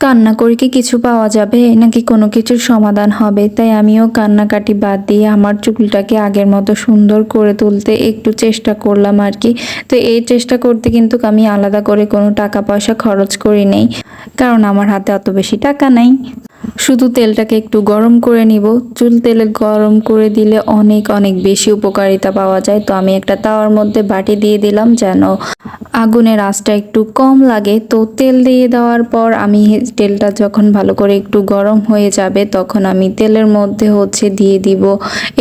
কান্না করে কি কিছু পাওয়া যাবে? নাকি কোনো কিছুর সমাধান হবে? তাই আমিও কান্নাকাটি বাদ দিয়ে আমার চুলটাকে আগের মতো সুন্দর করে তুলতে একটু চেষ্টা করলাম আর কি। তো এই চেষ্টা করতে কিন্তু আমি আলাদা করে কোনো টাকা পয়সা খরচ করি নেই, কারণ আমার হাতে অত বেশি টাকা নাই। শুধু তেলটাকে একটু গরম করে নিব। চুল তেলে গরম করে দিলে অনেক অনেক বেশি উপকারিতা পাওয়া যায়। তো আমি একটা তাওয়ার মধ্যে বাটি দিয়ে দিলাম যেন আগুনের আঁচটা একটু কম লাগে। তো তেল দিয়ে দেওয়ার পর আমি তেলটা যখন ভালো করে একটু গরম হয়ে যাবে, তখন আমি তেলের মধ্যে হচ্ছে দিয়ে দিব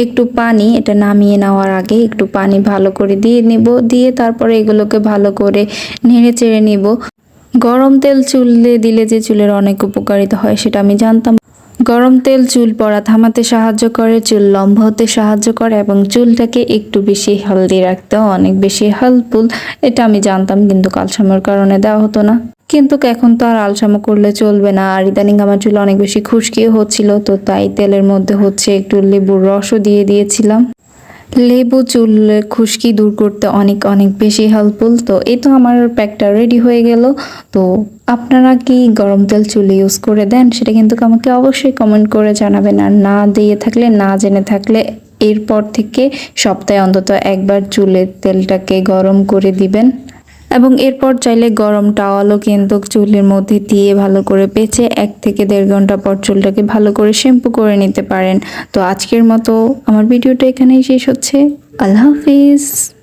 একটু পানি। এটা নামিয়ে নেওয়ার আগে একটু পানি ভালো করে দিয়ে নিব। দিয়ে তারপরে এগুলোকে ভালো করে নেড়ে চেড়ে নিব। গরম তেল চুলে দিলে যে চুলের অনেক উপকারিতা হয়, সেটা আমি জানতাম। গরম তেল চুল পড়া থামাতে সাহায্য করে, চুল লম্বা হতে সাহায্য করে এবং চুলটাকে একটু বেশি হেলদি রাখতেও অনেক বেশি হেল্পফুল এটা আমি জানতাম কিন্তু কালসামের কারণে দেওয়া হতো না। কিন্তু এখন তো আর আলসামো করলে চলবে না, আর ইদানিং আমার চুল অনেক বেশি খুশকিও হচ্ছিল, তো তাই তেলের মধ্যে হচ্ছে একটু লেবুর রসও দিয়ে দিয়েছিলাম। লেবু চুল, খুশকি দূর করতে অনেক অনেক বেশি হেল্পফুল তো এই তো আমার প্যাকটা রেডি হয়ে গেল। তো আপনারা কি গরম তেল চুলে ইউজ করে দেন? সেটা কিন্তু আমাকে অবশ্যই কমেন্ট করে জানাবেন। আর না দিয়ে থাকলে, না জেনে থাকলে এরপর থেকে সপ্তাহে অন্তত একবার চুলের তেলটাকে গরম করে দিবেন। এবং এরপর চাইলে গরম টাওয়ালও কিন্তু চুলের মধ্যে দিয়ে ভালো করে পেঁচে এক থেকে দেড় ঘণ্টা পর চুলটাকে ভালো করে শ্যাম্পু করে নিতে পারেন। তো আজকের মতো আমার ভিডিওটা এখানেই শেষ হচ্ছে। আল্লাহ হাফিজ।